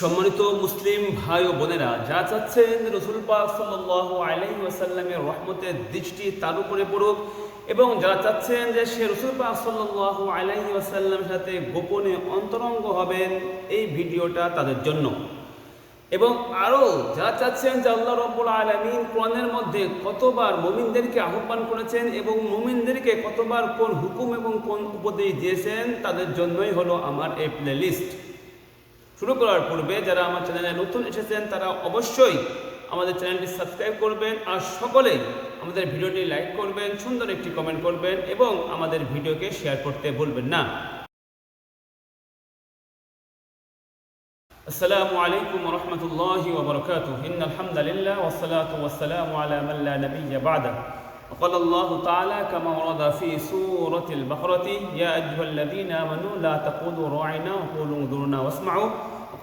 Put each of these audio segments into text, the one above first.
সম্মানিত মুসলিম ভাই ও বোনেরা যা চাচ্ছেন রসুল পাক সাল্লাহ আলাইহি ওয়াসাল্লামের রহমতের দৃষ্টি তার উপরে পড়ুক এবং যারা চাচ্ছেন যে সে রসুল পাক সাল্লাহ আলাইহি ওয়াসাল্লামের সাথে গোপনে অন্তরঙ্গ হবেন, এই ভিডিওটা তাদের জন্য। এবং আরও যারা চাচ্ছেন যে আল্লাহ রব্বুল আলমিন কোরআনের মধ্যে কতবার মুমিনদেরকে আহ্বান করেছেন এবং মুমিনদেরকে কতবার কোন হুকুম এবং কোন উপদেশ দিয়েছেন, তাদের জন্যই হলো আমার এই প্লে লিস্ট শুরু করার পূর্বে যারা আমার চ্যানেলে নতুন এসেছেন তারা অবশ্যই আমাদের চ্যানেলটি সাবস্ক্রাইব করবেন আর সকলে আমাদের ভিডিওটি লাইক করবেন সুন্দর একটি কমেন্ট করবেন এবং আমাদের ভিডিওকে শেয়ার করতে ভুলবেন না السلام عليكم ورحمة الله وبركاته إن الحمد لله والصلاة والسلام على من لا نبي بعده وقال الله تعالى كما ورد في سورة البقرة يا أيها الذين آمنوا لا تقولوا راعنا وقولوا انظرنا واسمعوا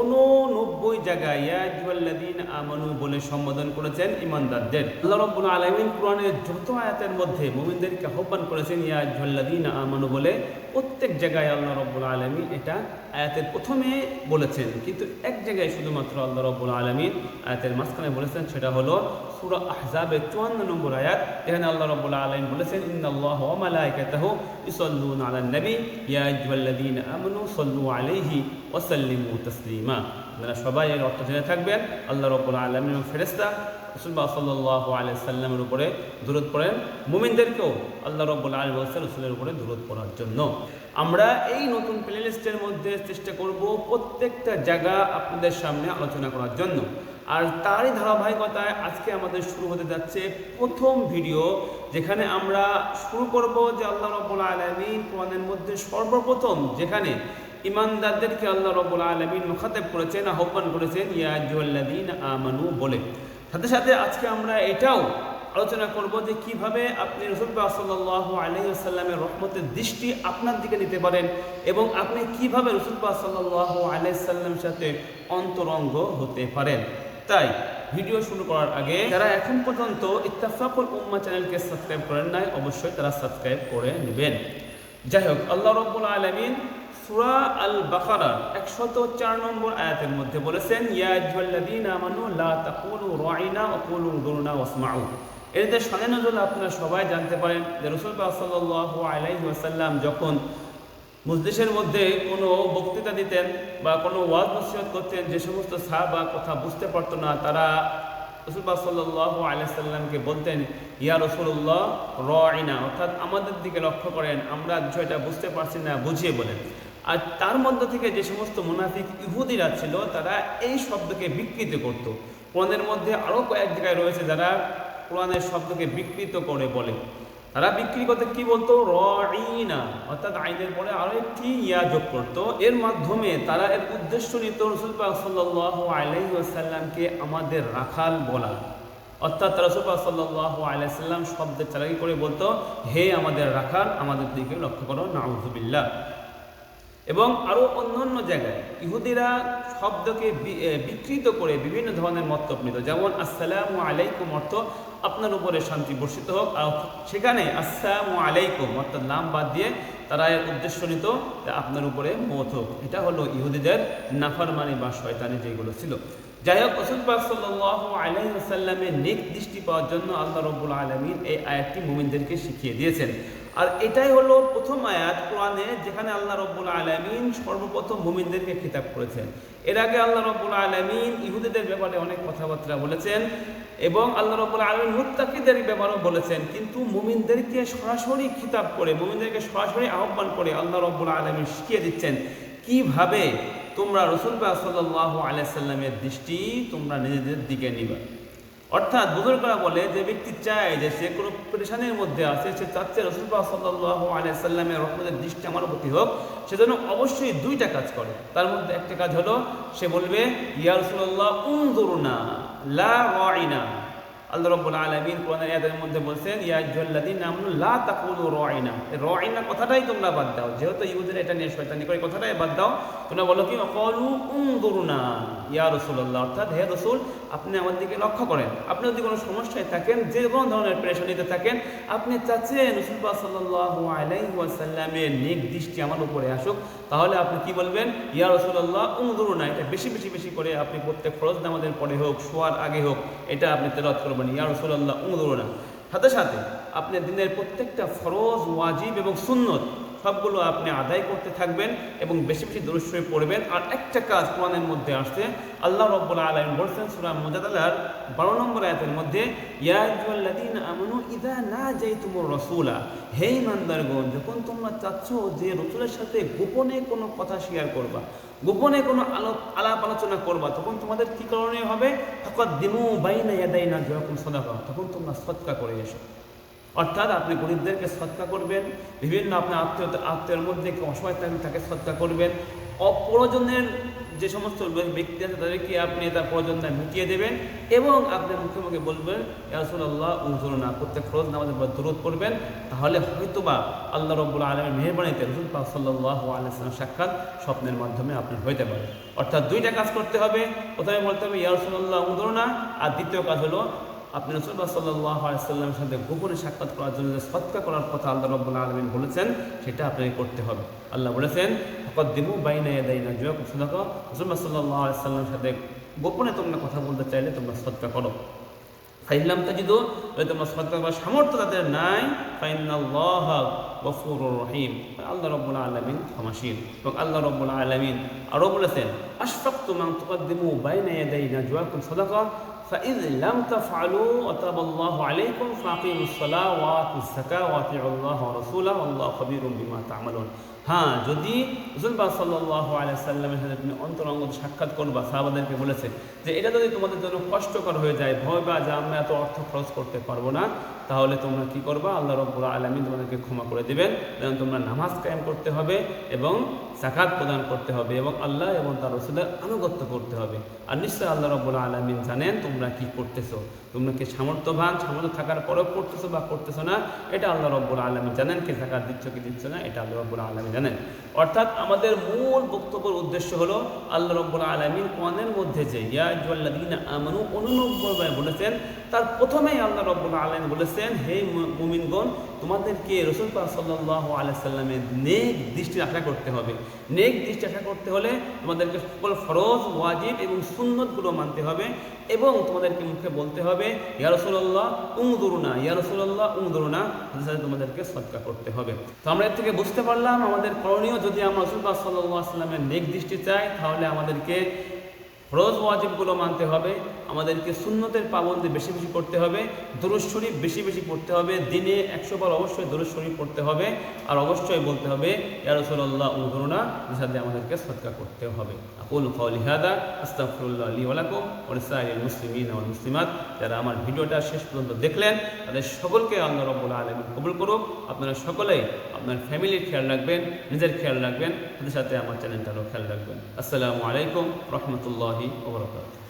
উননব্বই জায়গায়, ইয়া আজুয়াল্লাদিন আমানু বলে সম্বোধন করেছেন ইমানদারদের। আল্লাহ রব্বুল আলমিন কোরআনের যত আয়াতের মধ্যে মোমিনদেরকে আহ্বান করেছেন, ইয়া আজুয়াল্লাদিন আমানু বলে, প্রত্যেক জায়গায় আল্লাহ রব্বুল আলমিন এটা আয়াতের প্রথমে বলেছেন। কিন্তু এক জায়গায় শুধুমাত্র আল্লাহ রব্বুল আলমিন আয়াতের মাঝখানে বলেছেন, সেটা হলো সুরা আহজাবের চুয়ান্ন নম্বর আয়াত এখানে আল্লাহ রব্বুল আলমিন বলেছেন, ইন্নাল্লাহ ওয়া মালাইকাতাহু ইসাল্লুনা আলান নবী ইয়া আইয়ুহাল্লাযীনা আমানু সাল্লু আলাইহি ওয়া সাল্লিমু তাসলিমা আপনারা সবাই এর অর্থ জেনে থাকবেন, আল্লাহ রব্বুল আলমিন এবং ফেরেশতা রসুল্লাহ সাল্লাহ আলিয়া সাল্লামের উপরে দূরত পড়েন। মুমিনদেরকেও আল্লাহ রব্বুল আলী বলছে রসুলের উপরে দূরত পড়ার জন্য। আমরা এই নতুন প্লেলিস্টের মধ্যে চেষ্টা করব প্রত্যেকটা জায়গা আপনাদের সামনে আলোচনা করার জন্য। আর তারই ধারাবাহিকতায় আজকে আমাদের শুরু হতে যাচ্ছে প্রথম ভিডিও, যেখানে আমরা শুরু করব যে আল্লাহ রব্বুল আলমিন কোরআনের মধ্যে সর্বপ্রথম যেখানে ইমানদারদেরকে আল্লাহ রব্বুল আলমিন মুখাতেব করেছেন, আহ্বান করেছেন ইয়াজুল্লাদিন আমানু বলে। সাথে সাথে আজকে আমরা এটাও আলোচনা করব যে কীভাবে আপনি রসুল্লাহ সাল্লাহ আলহিসাল্লামের রহমতের দৃষ্টি আপনার দিকে নিতে পারেন এবং আপনি কীভাবে রসুল্লাহ সাল্লাহ আলাইসাল্লামের সাথে অন্তরঙ্গ হতে পারেন। তাই ভিডিও শুরু করার আগে যারা এখন পর্যন্ত ইত্তাফাকুল উম্মা চ্যানেলকে সাবস্ক্রাইব করেন নাই, অবশ্যই তারা সাবস্ক্রাইব করে নেবেন। যাই হোক, আল্লাহ রব্বুল আলমিন সুরা আল বাকারার একশত চার নম্বর আয়াতের মধ্যে বলেছেন এদের সানে নজর আপনারা সবাই জানতে পারেন যে রসুল সাল্লাহ আলাইহি ওয়াসাল্লাম যখন মজলিসের মধ্যে কোনো বক্তৃতা দিতেন বা কোনো ওয়াজ নসিহত করতেন, যে সমস্ত সাহ বা কথা বুঝতে পারতো না, তারা রসুলবা সাল্লাহ আলাইসাল্লামকে বলতেন, ইয়া রসুল্লাহ র অর্থাৎ আমাদের দিকে লক্ষ্য করেন, আমরা বিষয়টা বুঝতে পারছি না, বুঝিয়ে বলেন। আর তার মধ্যে থেকে যে সমস্ত মুনাফিক ইহুদিরা ছিল, তারা এই শব্দকে বিকৃত করত। কোরআনের মধ্যে আরও কয়েক জায়গায় রয়েছে যারা কোরআনের শব্দকে বিকৃত করে বলে। তারা বিক্রি করতে কি বলতো? রিনা অর্থাৎ আইনের পরে আরও একটি ইয়া যোগ করতো। এর মাধ্যমে তারা এর উদ্দেশ্য নিত রসুল পাক সাল্লাহ আলাইসাল্লামকে আমাদের রাখাল বলা। অর্থাৎ রসুল পাক সাল্লাহ আলাইসাল্লাম শব্দের চালাকি করে বলতো, হে আমাদের রাখাল, আমাদের দিকে লক্ষ্য করো, নাউজুবিল্লাহ। এবং আরও অন্যান্য জায়গায় ইহুদিরা শব্দকে বিকৃত করে বিভিন্ন ধরনের মন্তব্য নিত। যেমন, আসসালামু আলাইকুম অর্থ আপনার উপরে শান্তি বর্ষিত হোক, আর সেখানে আসসালামু আলাইকুম অর্থাৎ নাম বাদ দিয়ে তারা এর উদ্দেশ্য নিত আপনার উপরে মত হোক। এটা হলো ইহুদিদের নাফারমানি বা শয়তানি যেগুলো ছিল। যাই হোক রসুলবাগ সাল্লাহ আলহিসাল্লামের নেক দৃষ্টি পাওয়ার জন্য আল্লাহ রব্বুল আলমিন এই আয়াতটি মুমিনদেরকে শিখিয়ে দিয়েছেন। আর এটাই হলো প্রথম আয়াত কোরআনে, যেখানে আল্লাহ রব্বুল আলমিন সর্বপ্রথম মুমিনদেরকে খিতাব করেছেন। এর আগে আল্লাহ রব্বুল আলমিন ইহুদিদের ব্যাপারে অনেক কথাবার্তা বলেছেন এবং আল্লাহ রব্বুল আলমিন মুত্তাকিদের ব্যাপারেও বলেছেন। কিন্তু মুমিনদেরকে সরাসরি খিতাব করে, মুমিনদেরকে সরাসরি আহ্বান করে আল্লাহ রব্বুল আলমিন শিখিয়ে দিচ্ছেন, কীভাবে তোমরা রসুলবা সাল্লাহ আলাইসাল্লামের দৃষ্টি তোমরা নিজেদের দিকে নিবা? অর্থাৎ বুজুর্গরা বলে যে ব্যক্তি চায় যে সে কোনো পরেশানির মধ্যে আছে, সে চাচ্ছে রসুল্লাহ সাল্লাহ আলাইসাল্লামের রহমতের দৃষ্টি আমার প্রতি হোক সেজন্য অবশ্যই দুইটা কাজ করে। তার মধ্যে একটা কাজ হলো, সে বলবে, ইয়া রসুল্লাহ উন্দুরনা লা রাইনা। আল্লাহ রাব্বুল আলামিন কোরআনের আয়াতের মধ্যে বলছেন, ইয়া আইয়ুহাল্লাযীনা আমানু, লা তাকুলু রাইনা। এই রাইনা কথাটাই তোমরা বাদ দাও। যেহেতু ইহুদিরা এটা নিয়ে শয়তানি করে কথাটাই বাদ দাও, তোমরা বলো কি ক্বালু উনদুরনা ইয়া রাসূলুল্লাহ। অর্থাৎ হে রাসূল আপনি আমার দিকে লক্ষ্য করেন। আপনি যদি কোনো সমস্যায় থাকেন, যে কোনো ধরনের পেরেশানিতে থাকেন, আপনি চাচ্ছেন রসুল সাল্লাল্লাহু আলাইহি ওয়াসাল্লামের নেক দৃষ্টি আমার উপরে আসুক, তাহলে আপনি কি বলবেন? ইয়া রসুল্লাহ উনদুরনা এটা বেশি বেশি বেশি করে আপনি প্রত্যেক ফরজ নামাজের পরে হোক, শোয়ার আগে হোক, এটা আপনি তেলাওয়াত করবেন। ইয়া রসুল্লাহ উমদুরনা সাথে সাথে আপনি দিনের প্রত্যেকটা ফরজ, ওয়াজিব এবং সুন্নত সবগুলো আপনি আদায় করতে থাকবেন এবং বেশি বেশি দূরস্বরে পড়বেন। আর একটা কাজ কোরআনের মধ্যে আসছে। আল্লাহ রব্বুল আলম বলছেন সুরা মুজাদালার বারো নম্বর আয়াতের মধ্যে ইদা না রসুলা হে ইমানদারগণ যখন তোমরা চাচ্ছ যে রসুলের সাথে গোপনে কোনো কথা শেয়ার করবা, গোপনে কোনো আলোপ আলাপ আলোচনা করবা, তখন তোমাদের কি করণীয় হবে? তখন দিমু বাইনা ইয়াদাই না যখন সদাকা তখন তোমরা সৎকা করে এসো। অর্থাৎ আপনি গরিবদেরকে সৎকা করবেন, বিভিন্ন আপনার আত্মীয় আত্মীয়ের মধ্যে অসহায় থাকলে তাকে সৎকা করবেন। অপ্রয়োজনের যে সমস্ত ব্যক্তি আছে তাদেরকে আপনি তার প্রয়োজনটা মিটিয়ে দেবেন এবং আপনি মুখে মুখে বলবেন ইয়াসুল্লাহ উজুরনা প্রত্যেক ফরজ নামাজের পর দূরত করবেন তাহলে হয়তোবা আল্লাহ রব্বুল আলমের মেহরবানিতে রসুল পাক সাল্লাহ আলাইসলাম সাক্ষাৎ স্বপ্নের মাধ্যমে আপনি হইতে পারে অর্থাৎ দুইটা কাজ করতে হবে। প্রথমে বলতে হবে ইয়ারসুল্লাহ উজুরনা আর দ্বিতীয় কাজ হলো আপনি রসুল্লাহ সাল্লাহ আলাইসাল্লামের সাথে গোপনে সাক্ষাৎ করার জন্য যে সৎকা করার কথা আল্লাহ রব্বুল আলমিন বলেছেন, সেটা আপনাকে করতে হবে। আল্লাহ বলেছেন হকদ্দিমু বাইনা দেয়না জুয়াক সদাক। রসুল্লাহ সাল্লাহ আলাইসাল্লামের সাথে গোপনে তোমরা কথা বলতে চাইলে তোমরা সৎকা করো। ফাইলাম তাজিদো যদি তোমরা সৎকা করার সামর্থ্য তাদের নাই। ফাইনাল্লাহ গফুর রহিম। আল্লাহ রব্বুল আলমিন ক্ষমাসীন এবং আল্লাহ রব্বুল আলমিন আরও বলেছেন আশফাক তুমাং তুকদ্দিমু বাইনা দেয়না জুয়াকুম সদাকা। فإذ لم تفعلوا وتاب الله عليكم فأقيموا الصلاة وآتوا الزكاة وأطيعوا الله ورسوله والله خبير بما تعملون হ্যাঁ যদি রসুলবা সাল্লাহ আলাইসাল্লামের সাথে তুমি অন্তরঙ্গ সাক্ষাৎ করবা সাহাবাদেরকে বলেছে যে এটা যদি তোমাদের জন্য কষ্টকর হয়ে যায় ভয় বা যে আমরা এত অর্থ খরচ করতে পারবো না তাহলে তোমরা কি করবা আল্লাহ রব্বুল আলমী তোমাদেরকে ক্ষমা করে দেবেন যেন তোমরা নামাজ কায়েম করতে হবে এবং জাকাত প্রদান করতে হবে এবং আল্লাহ এবং তার রসুলের আনুগত্য করতে হবে আর নিশ্চয় আল্লাহ রব্বুল আলমিন জানেন তোমরা কি করতেছো? তোমরা কি সামর্থ্যবান? সামর্থ্য থাকার পরেও করতেছো বা করতেছো না? এটা আল্লাহ রব্বুল আলমী জানেন, কে জাকাত দিচ্ছ, কি দিচ্ছ না, এটা আল্লাহ রব্বুল আলমী জানেন। অর্থাৎ আমাদের মূল বক্তব্যের উদ্দেশ্য হলো আল্লাহ রব্বুল আলমীর কোয়ানের মধ্যে যে ইয়াজুল্লাদিন আমানু অনুনব্বই বলেছেন, তার প্রথমেই আল্লাহ রব্বুল আলম বলেছেন, হে মুমিনগণ, তোমাদেরকে রসুল পাক সাল্লাহ আলাইসাল্লামের নেক দৃষ্টি আশা করতে হবে। নেক দৃষ্টি আশা করতে হলে তোমাদেরকে সকল ফরজ, ওয়াজিব এবং সুন্নতগুলো মানতে হবে এবং তোমাদেরকে মুখে বলতে হবে ইয়ারসুল্লাহ উং উমদুরুনা ইয়ারসুল্লাহ উং উমদুরুনা সাথে তোমাদেরকে সদকা করতে হবে। তো আমরা এর থেকে বুঝতে পারলাম, আমাদের করণীয় যদি আমরা রসুল্লাহ সাল্লাহ আসলামের নেক দৃষ্টি চাই, তাহলে আমাদেরকে ফরজ ওয়াজিবগুলো মানতে হবে, আমাদেরকে সুন্নতের পাবন্দি বেশি বেশি করতে হবে দরুদ শরীফ বেশি বেশি পড়তে হবে, দিনে একশো বার অবশ্যই দরুদ শরীফ পড়তে হবে, আর অবশ্যই বলতে হবে ইয়ারসল্লাহ উমরুনা সাথে আমাদেরকে সৎকা করতে হবে। আকুল কওলি হাদা, আস্তাগফিরুল্লাহ লি ওয়া লাকুম, ওয়া লিসাইরিল মুসলিমিন মুসলিমাত, যারা আমার ভিডিওটা শেষ পর্যন্ত দেখলেন, তাদের সকলকে আল্লাহ রাব্বুল আলামিন কবুল করুক। আপনারা সকলেই আপনার ফ্যামিলির খেয়াল রাখবেন, নিজের খেয়াল রাখবেন তাদের সাথে আমার চ্যানেলটারও খেয়াল রাখবেন। আসসালামু আলাইকুম, রহমতুল্লাহি الله وبركاته